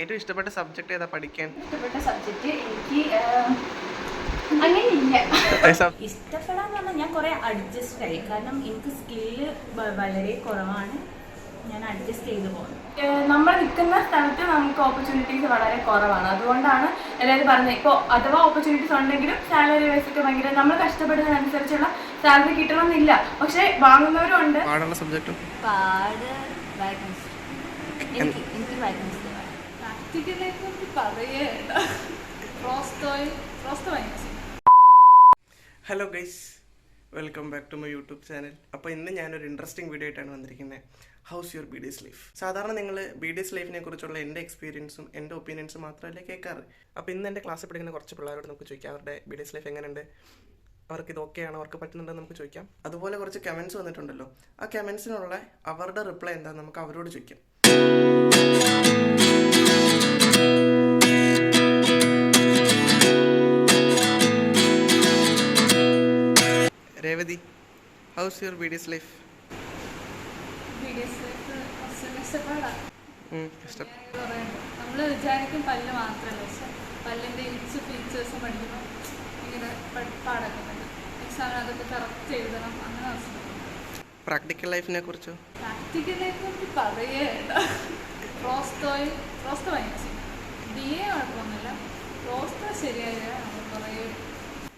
ഏറ്റവും ഇഷ്ടപ്പെട്ട സബ്ജക്ട് ഏതാ പഠിക്കാൻ? ഇഷ്ടപ്പെട്ട സബ്ജക്റ്റ് എനിക്ക് അങ്ങനെയില്ല. ഇഷ്ടപ്പെടാന്ന് പറഞ്ഞാൽ ഞാൻ കുറെ അഡ്ജസ്റ്റ് ആയി. കാരണം എനിക്ക് സ്കില്ല് വളരെ കുറവാണ്. ഞാൻ അഡ്ജസ്റ്റ് ചെയ്തു പോകുന്നത് നമ്മൾ നിൽക്കുന്ന സ്ഥലത്ത് നമുക്ക് ഓപ്പർച്യൂണിറ്റീസ് വളരെ കുറവാണ്. അതുകൊണ്ടാണ് എല്ലാവരും പറഞ്ഞത് ഇപ്പോൾ അഥവാ ഓപ്പർച്യൂണിറ്റീസ് ഉണ്ടെങ്കിലും സാലറി വെച്ചിട്ട് ഭയങ്കര നമ്മൾ കഷ്ടപ്പെടുന്നതിനനുസരിച്ചുള്ള സാലറി കിട്ടണമെന്നില്ല. പക്ഷെ വാങ്ങുന്നവരും ഉണ്ട്. പാടുള്ള സബ്ജക്റ്റ് പാട് എനിക്ക് എനിക്ക് hello guys welcome back to my YouTube channel അപ്പോൾ ഇന്ന് ഞാനൊരു ഇൻട്രസ്റ്റിംഗ് വീഡിയോ ആയിട്ടാണ് വന്നിരിക്കുന്നത് how's your B D S life സാധാരണ നിങ്ങൾ ബി ഡീസ് ലൈഫിനെ കുറിച്ചുള്ള എന്റെ എക്സ്പീരിയൻസും എന്റെ ഒപ്പീനിയൻസും മാത്രമല്ല കേൾക്കാറ് അപ്പോൾ ഇന്ന് എന്റെ ക്ലാസ്സിൽ പഠിക്കുന്ന കുറച്ച് പിള്ളേരോട് നമുക്ക് ചോദിക്കാം. അവരുടെ ബി ഡീസ് ലൈഫ് എങ്ങനെയുണ്ട്? അവർക്ക് ഇത് ഓക്കെയാണ് അവർക്ക് പറ്റുന്നുണ്ടെന്ന് നമുക്ക് ചോദിക്കാം. അതുപോലെ കുറച്ച് കമൻസ് വന്നിട്ടുണ്ടല്ലോ. ആ കമൻസിനുള്ള അവരുടെ റിപ്ലൈ എന്താ നമുക്ക് അവരോട് ചോദിക്കാം. Revathi how's your B life? Life കുറച്ച് നമ്മൾ വിചാരിക്കും പല്ല് മാത്രമല്ല പക്ഷെ പല്ലിന്റെ ഇച്ച് ഫീച്ചേഴ്സ് പഠിക്കുമ്പോൾ ഇങ്ങനെ പഠി- പാടൊക്കെ ഉണ്ട്. എക്സാമിന് അതൊക്കെ കറക്റ്റ് എഴുതണം അങ്ങനെ പ്രാക്ടിക്കൽ ലൈഫിനെ കുറിച്ചോ? കുറിച്ച് പറയേണ്ട റോസ്റ്റോയ് റോസ്റ്റോ ഭയങ്കര എ കുഴപ്പമൊന്നുമില്ല. റോസ്റ്റോ ശരിയായില്ല നമ്മൾ കുറേ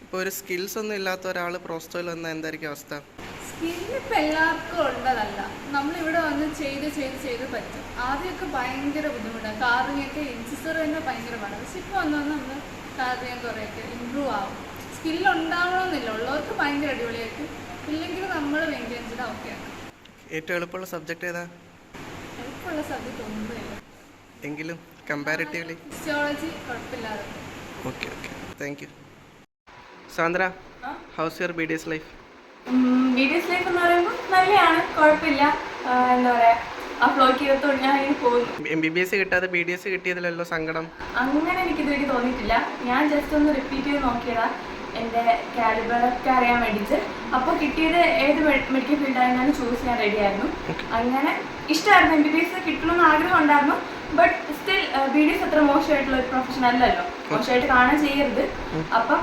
ഇപ്പോൾ ഒരു സ്കിൽസ് ഒന്നും ഇല്ലാത്ത ഒരാൾ പ്രോസ്റ്റോയിൽ വന്നാൽ എന്തായിരിക്കും അവസ്ഥ? സ്കില്ല് ഇപ്പം എല്ലാവർക്കും ഉള്ളതല്ല. നമ്മളിവിടെ വന്ന് ചെയ്ത് ചെയ്ത് ചെയ്ത് പറ്റും. ആദ്യമൊക്കെ ഭയങ്കര ബുദ്ധിമുട്ടാണ് കാറിങ്ങൊക്കെ ഇൻസിസർ തന്നെ ഭയങ്കര പാടാണ് പക്ഷെ ഇപ്പോൾ വന്ന് വന്ന് നമ്മൾ കാറിങ് കുറേയൊക്കെ ഇമ്പ്രൂവ് ആവും. സ്കില്ല് ഉണ്ടാവണമെന്നില്ല. ഉള്ളവർക്ക് ഭയങ്കര അടിപൊളിയായിരിക്കും. ഇല്ലെങ്കിൽ നമ്മൾ മെയിന്റെയിൻ ചെയ്താൽ ഓക്കെയാണ് ഏറ്റവും എളുപ്പമുള്ള സബ്ജക്റ്റ് ഏതാ? എളുപ്പമുള്ള സബ്ജക്റ്റ് ഒന്നുമില്ല. എങ്കിലും കമ്പാരിറ്റീവ്ലി ഫിസിയോളജി കുഴപ്പമില്ലാതെ. Okay okay thank you Sandra how's your B D S life B D S life എന്ന് പറയുമ്പോൾ നല്ലതാണ് കുഴപ്പമില്ല. എന്താ പറയാ ആ ഫ്ലോയ്ക്ക് ഞാൻ ഇങ്ങനെ പോകുന്നു. എം ബി ബി എസ് കിട്ടാതെ ബി ഡി എസ് കിട്ടിയതിലല്ലോ സങ്കടം? അങ്ങനെ എനിക്ക് ഇതുവരെ തോന്നിയിട്ടില്ല. ഞാൻ ജസ്റ്റ് ഒന്ന് റിപ്പീറ്റ് ചെയ്ത് നോക്കിയതാ എന്റെ കാലിബറൊക്കെ അറിയാൻ വേണ്ടിയിട്ട്. അപ്പോൾ കിട്ടിയത് ഏത് മെഡിക്കൽ ഫീൽഡായിരുന്നാലും ചൂസ് ചെയ്യാൻ റെഡി ആയിരുന്നു. അങ്ങനെ ഇഷ്ടമായിരുന്നു എം ബി ബി എസ് കിട്ടണമെന്ന് ആഗ്രഹം ഉണ്ടായിരുന്നു. ബട്ട് സ്റ്റിൽ എസ് അത്ര മോശമായിട്ടുള്ള ഒരു പ്രൊഫഷൻ അല്ലല്ലോ. മോശമായിട്ട് കാണാൻ ചെയ്യരുത്. അപ്പം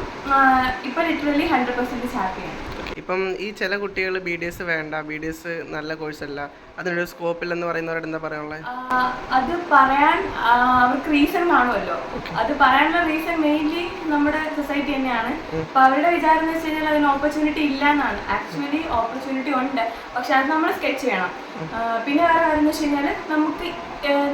ഇപ്പൊ ലിറ്ററലി ഹൺഡ്രഡ് പെർസെന്റേജ് ഹാപ്പിയാണ് ഇപ്പം ഈ ചില കുട്ടികൾ ബി ഡി എസ് വേണ്ട ബി ഡി എസ് നല്ല കോഴ്സല്ല അതിനൊരു സ്കോപ്പ് ഇല്ലെന്ന് പറയുന്നവരോട് എന്താ പറയാനുള്ളത് അത് പറയാൻ അവർക്ക് റീസൺ കാണുമല്ലോ അത് പറയാനുള്ള റീസൺ മെയിൻലി നമ്മുടെ സൊസൈറ്റി തന്നെയാണ്. അപ്പൊ അവരുടെ വിചാരം എന്ന് വെച്ച് കഴിഞ്ഞാൽ അതിന് ഓപ്പർച്യൂണിറ്റി ഇല്ല എന്നാണ് ആക്ച്വലി ഓപ്പർച്യൂണിറ്റി ഉണ്ട്. പക്ഷെ അത് നമ്മൾ സ്കെച്ച് ചെയ്യണം. പിന്നെ വേറെ കാര്യം എന്ന് വെച്ച് കഴിഞ്ഞാൽ നമുക്ക്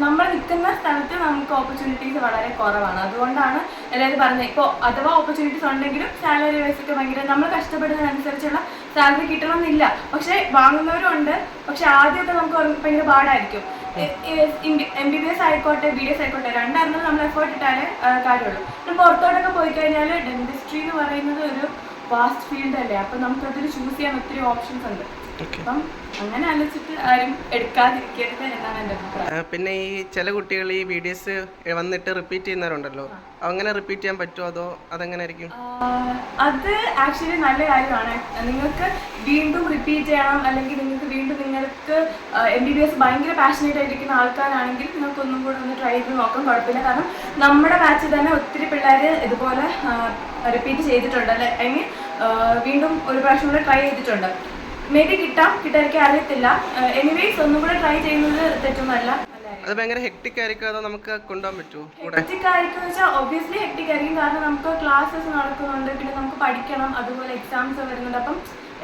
നമ്മൾ നിൽക്കുന്ന സ്ഥലത്ത് നമുക്ക് ഓപ്പർച്യൂണിറ്റീസ് വളരെ കുറവാണ്. അതുകൊണ്ടാണ് എല്ലാവരും പറഞ്ഞത് ഇപ്പോൾ അഥവാ ഓപ്പർച്യൂണിറ്റീസ് ഉണ്ടെങ്കിലും സാലറി വൈസ് ഒക്കെ ഭയങ്കര നമ്മൾ കഷ്ടപ്പെടുന്നതിനനുസരിച്ചുള്ള സാലറി കിട്ടണമെന്നില്ല. പക്ഷേ വാങ്ങുന്നവരും ഉണ്ട്. പക്ഷെ ആദ്യമൊക്കെ നമുക്ക് ഭയങ്കര പാടായിരിക്കും. എം ബി ബി എസ് ആയിക്കോട്ടെ ബി ഡി എസ് ആയിക്കോട്ടെ രണ്ടായിരുന്നാലും നമ്മൾ എഫേർട്ട് ഇട്ടാലേ കാര്യമുള്ളൂ. നമ്മൾ പുറത്തോട്ടൊക്കെ പോയി കഴിഞ്ഞാൽ ഡെന്റിസ്ട്രി എന്ന് പറയുന്നത് ഒരു വാസ്റ്റ് ഫീൽഡ് അല്ലേ? അപ്പം നമുക്കതിൽ ചൂസ് ചെയ്യാൻ ഒത്തിരി ഓപ്ഷൻസ് ഉണ്ട്. അപ്പം അങ്ങനെ ആലോചിച്ചിട്ട് ആരും എടുക്കാതിരിക്കരുത് എന്നാണ് എന്റെ അഭിപ്രായം. പിന്നെ ഈ ചില കുട്ടികൾ ഈ വീഡിയോസ് വന്നിട്ട് റിപ്പീറ്റ് ചെയ്യുന്നവരുണ്ടല്ലോ. അങ്ങനെ റിപ്പീറ്റ് ചെയ്യാൻ പറ്റുമോ അതോ അതെങ്ങനെ ആയിരിക്കും അത് ആക്ച്വലി നല്ല കാര്യമാണ്. നിങ്ങൾക്ക് വീണ്ടും റിപ്പീറ്റ് ചെയ്യണം. അല്ലെങ്കിൽ നിങ്ങൾക്ക് വീണ്ടും നിങ്ങൾക്ക് എം ബി ബി എസ് ഭയങ്കര പാഷനേറ്റ് ആയിരിക്കുന്ന ആൾക്കാരാണെങ്കിൽ നിങ്ങൾക്ക് ഒന്നും കൂടെ ഒന്ന് ട്രൈ ചെയ്ത് നോക്കാൻ കുഴപ്പമില്ല. കാരണം നമ്മുടെ ബാച്ചിൽ തന്നെ ഒത്തിരി പിള്ളേർ ഇതുപോലെ റിപ്പീറ്റ് ചെയ്തിട്ടുണ്ട്. അല്ലെ? ഐ മീൻ വീണ്ടും ഒരു പ്രാവശ്യം കൂടെ ട്രൈ ചെയ്തിട്ടുണ്ട്. മേ ബി കിട്ടാം കിട്ടാതിരിക്കാൻ അറിയത്തില്ല. എനിവേസ് ഒന്നും കൂടെ ട്രൈ ചെയ്യുന്നത് തെറ്റൊന്നുമല്ല അത് ഭയങ്കര ഹെക്ടിക് ആയിരിക്കും. അതോ നമുക്ക് കൊണ്ടുപോകാൻ പറ്റുമോ? കൂടെ? ഹെക്ടിക് ആയിരിക്കും വെച്ചാൽ ഒബ്വിയസ്ലി ഹെക്ടിക് ആയിരിക്കും. കാരണം നമുക്ക് ക്ലാസ്സസ് നടക്കുന്നുണ്ട്. പിന്നെ നമുക്ക് പഠിക്കണം. അതുപോലെ എക്സാംസ് വരുന്നുണ്ട്. അപ്പം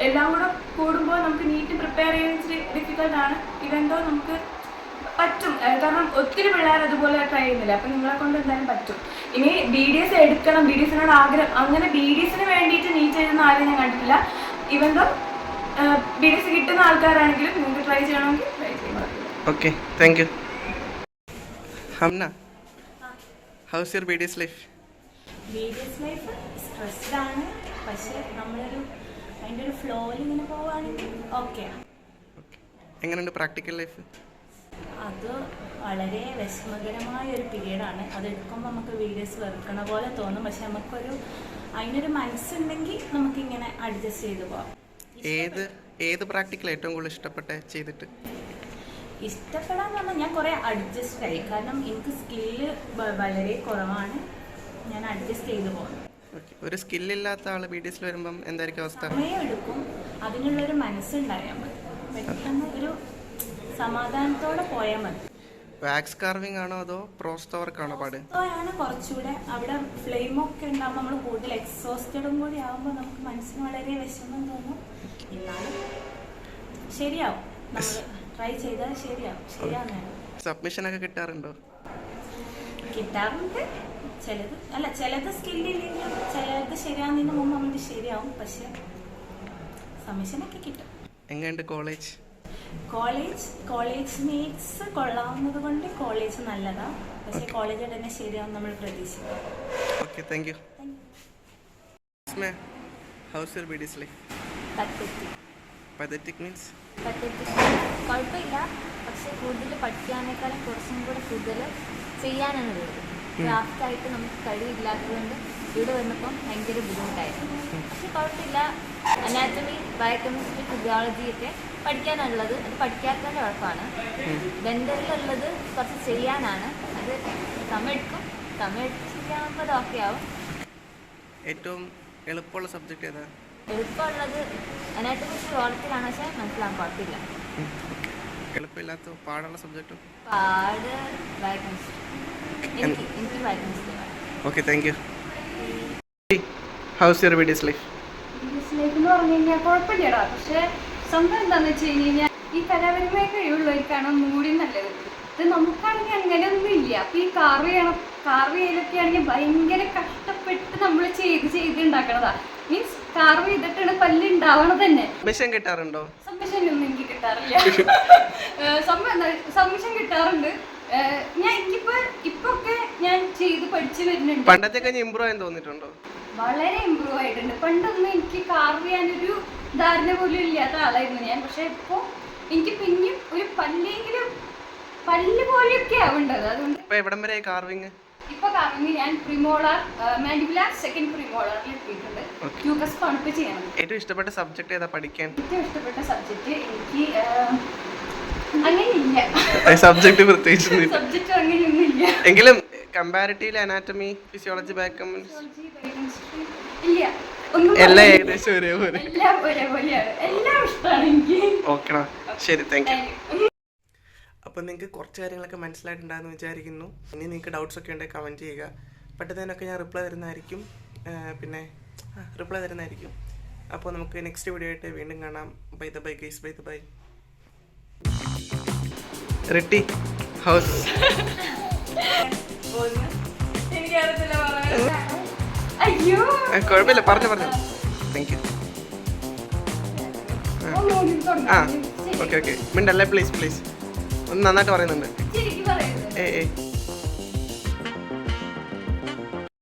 എല്ലാം കൂടെ കൂടുമ്പോൾ നമുക്ക് നീറ്റ് പ്രിപ്പയർ ചെയ്യാൻ ഇച്ചിരി ഡിഫിക്കൽട്ട് ആണ്. ഇവന്തോ നമുക്ക് പറ്റും. കാരണം ഒത്തിരി പിള്ളേർ അതുപോലെ ട്രൈ ചെയ്യുന്നില്ല. അപ്പം നിങ്ങളെ കൊണ്ട് എന്തായാലും പറ്റും. ഇനി ബി ഡി എസ് എടുക്കണം. ബി ഡി എസിനോട് ആഗ്രഹം. അങ്ങനെ ബി ഡി എസിന് വേണ്ടിയിട്ട് നീറ്റ് എഴുതുന്ന ആരും ഞാൻ കണ്ടിട്ടില്ല. ഇവന്തോ ബി ഡി എസ് കിട്ടുന്ന ആൾക്കാരാണെങ്കിലും നിങ്ങൾക്ക് ട്രൈ ചെയ്യണമെങ്കിൽ ട്രൈ ചെയ്യാം. Okay thank you Hamna how's your B D S life B D S life stressed ആണ്. പക്ഷേ നമ്മളൊരു അതിന്റെ ഒരു ഫ്ലോയിൽ ഇങ്ങനെ പോവുകയാണെങ്കിൽ ഓക്കെ എങ്ങനെയുണ്ട് പ്രാക്ടിക്കൽ ലൈഫ് അത് വളരെ വിഷമകരമായ ഒരു പീരീഡാണ് അത് എടുക്കുമ്പോൾ നമുക്ക് വീഡിയോസ് വെറുക്കണ പോലെ തോന്നും. പക്ഷെ നമുക്കൊരു അതിനൊരു മനസ്സുണ്ടെങ്കിൽ നമുക്കിങ്ങനെ അഡ്ജസ്റ്റ് ചെയ്ത് പോകാം ഏത് ഏത് പ്രാക്ടിക്കൽ ഏറ്റവും കൂടുതൽ ഇഷ്ടപ്പെട്ട ചെയ്തിട്ട്? ഇഷ്ടപ്പെടാൻ പറഞ്ഞാൽ ഞാൻ കുറേ അഡ്ജസ്റ്റ് ആയി. കാരണം എനിക്ക് സ്കില്ല് വളരെ കുറവാണ്. ഞാൻ അഡ്ജസ്റ്റ് ചെയ്തു പോകുന്നത് ഒരു സ്കില്ലില്ലാത്ത ആൾ ബി ഡി എസിൽ വരുമ്പം എന്തായിരിക്കും അവസ്ഥ? സമയം എടുക്കും അതിനുള്ളൊരു മനസ്സുണ്ടായാൽ മതി. പെട്ടെന്ന് ഒരു സമാധാനത്തോടെ പോയാൽ മതി. വാക്സ് കാർവിംഗ് ആണോ അതോ പ്രോസ്റ്റോ ആണോ പാട്? ആണ് കുറച്ചുകൂടെ. അവിടെ ഫ്ലെയിം ഒക്കെ ഉണ്ടാകുമ്പോൾ നമ്മൾ കൂടുതൽ എക്സോസ്റ്റഡും കൂടി ആകുമ്പോൾ നമുക്ക് മനസ്സിന് വളരെ വിഷമം തോന്നും. എന്നാലും ശരിയാവും. ട്രൈ ചെയ്താൽ ശരിയാവും. ശരിയാവുന്നതാണ് സബ്മിഷനൊക്കെ കിട്ടാറുണ്ടോ? കിട്ടാറുണ്ട്. ചിലത് അല്ല ചിലത് സ്കില്ലില്ലെങ്കിലും ചിലത് ശരിയാവുന്നതിന് മുമ്പ് നമുക്ക് ശരിയാവും. പക്ഷെ സബ്മിഷനൊക്കെ കിട്ടും. എങ്ങനെയുണ്ട് കോളേജ് കോളേജ് കോളേജ് മേറ്റ്സ് കൊള്ളാവുന്നത് കൊണ്ട് കോളേജ് നല്ലതാ. പക്ഷെ കോളേജ് തന്നെ ശരിയാവും നമ്മൾ പ്രതീക്ഷിക്കും പതറ്റിക് മീൻസ് കുഴപ്പമില്ല. പക്ഷെ കൂടുതൽ പഠിക്കാനേക്കാളും കുറച്ചും കൂടെ കൂടുതൽ ചെയ്യാനാണ് ക്രാഫ്റ്റ് ആയിട്ട് നമുക്ക് കഴിവില്ലാത്തതുകൊണ്ട് ഇവിടെ വന്നപ്പം ഭയങ്കര ബുദ്ധിമുട്ടായിരുന്നു. പക്ഷെ കുഴപ്പമില്ല. അനാറ്റമി ബയോകെമിസ്ട്രി ഫിസിയോളജി ഒക്കെ പഠിക്കാനുള്ളത് അത് പഠിക്കാത്തതിന്റെ കുഴപ്പമാണ് ബെൻഡറിലുള്ളത് കുറച്ച് ചെയ്യാനാണ്. അത് സമയം എടുക്കും സമയം എടുത്ത് ശരിയാകുമ്പോൾ അത് ഓക്കെ ആവും ഏറ്റവും എളുപ്പമുള്ള സബ്ജക്റ്റ് ഏതാ? എളുപ്പമുള്ളത് അനാറ്റമി ഫിസിയോളജിയിലാണ് പക്ഷെ മനസ്സിലാകാൻ കുഴപ്പമില്ല എളുപ്പമില്ലാത്ത പാടുള്ള സബ്ജക്റ്റും പാട് എനിക്ക് എനിക്ക് okay thank you how's your videos life life എന്ന് പറഞ്ഞു കഴിഞ്ഞാൽ കുഴപ്പമില്ലടാ. പക്ഷെ സംഭവം എന്താന്ന് വെച്ച് കഴിഞ്ഞ് കഴിഞ്ഞാൽ ഈ കലാപരമായ കഴിവുള്ളവർക്കാണ് മൂടി നല്ലത്. ഇത് നമുക്കാണെങ്കിൽ അങ്ങനെയൊന്നും ഇല്ല. അപ്പൊ ഈ കാർവ് ചെയ്യണം കാർവ് ചെയ്യലൊക്കെ ആണെങ്കിൽ ഭയങ്കര കഷ്ടപ്പെട്ട് നമ്മൾ ചെയ്ത് ചെയ്ത് ഉണ്ടാക്കണതാ മീൻസ് കാർവ് ചെയ്തിട്ടാണ് പല്ല് ഉണ്ടാവണത് തന്നെ. സബ്മിഷൻ കിട്ടാറുണ്ടോ? ഒന്നും എനിക്ക് കിട്ടാറില്ല. സബ്മിഷൻ കിട്ടാറുണ്ട്. ഞാൻ എനിക്കിപ്പോ ഇപ്പൊ ഒക്കെ ഞാൻ ചെയ്ത് പഠിച്ചു വരുന്നുണ്ട്. പണ്ടത്തെ ഇമ്പ്രൂവ് ആയെന്ന് തോന്നിയിട്ടുണ്ടോ? വളരെ ഇമ്പ്രൂവ് ആയിട്ടുണ്ട്. പണ്ടൊന്നും എനിക്ക് കാർവ് ചെയ്യാനൊരു ധാരണ പോലും ഇല്ലാത്ത ആളായിരുന്നു ഞാൻ. പക്ഷെ ഇപ്പോൾ എനിക്ക് പിന്നെയും ഒരു പല്ലെങ്കിലും പല്ല് പോലെയൊക്കെ ആവേണ്ടത് അതുകൊണ്ട് ഇപ്പൊ എവിടം വരെ കാർവിങ് ഇപ്പൊ കാർവിങ് ഞാൻ പ്രിമോളാർ മാൻഡിബുലാർ സെക്കൻഡ് പ്രിമോളാറിൽ എത്തിയിട്ടുണ്ട്. ആണ് ഇപ്പൊ ചെയ്യണത് ഏറ്റവും ഇഷ്ടപ്പെട്ട സബ്ജക്ട് ഏതാ പഠിക്കാൻ? ഏറ്റവും ഇഷ്ടപ്പെട്ട സബ്ജക്ട് എനിക്ക് അങ്ങനെയില്ല. സബ്ജക്ട് പ്രത്യേകിച്ച് സബ്ജക്ട് അങ്ങനെയൊന്നും ഇല്ല എങ്കിലും കമ്പാരിറ്റീവ്ലി അനാറ്റമി ഫിസിയോളജി ഒന്നും എല്ലാം. ഏകദേശം ഒരേപോലെ ഓക്കെടാ. ശരി താങ്ക് യു. അപ്പം നിങ്ങൾക്ക് കുറച്ച് കാര്യങ്ങളൊക്കെ മനസ്സിലായിട്ടുണ്ടാകുമെന്ന് വിചാരിക്കുന്നു. ഇനി നിങ്ങൾക്ക് ഡൗട്ട്സ് ഒക്കെ ഉണ്ടെങ്കിൽ കമന്റ് ചെയ്യുക. പെട്ടെന്നതിനൊക്കെ ഞാൻ റിപ്ലൈ തരുന്നതായിരിക്കും. ആ, പിന്നെ റിപ്ലൈ തരുന്നതായിരിക്കും. അപ്പോൾ നമുക്ക് നെക്സ്റ്റ് വീഡിയോ ആയിട്ട് വീണ്ടും കാണാം. Bye the bye guys bye the bye റിട്ടി ഹൗസ് അയ്യോ കുഴപ്പമില്ല. പറഞ്ഞു പറഞ്ഞു. Thank you. ആ. Okay okay. മിണ്ടല്ലേ? പ്ലീസ് പ്ലീസ് ഒന്ന് നന്നായിട്ട് പറയുന്നുണ്ട്. ഏ ഏ.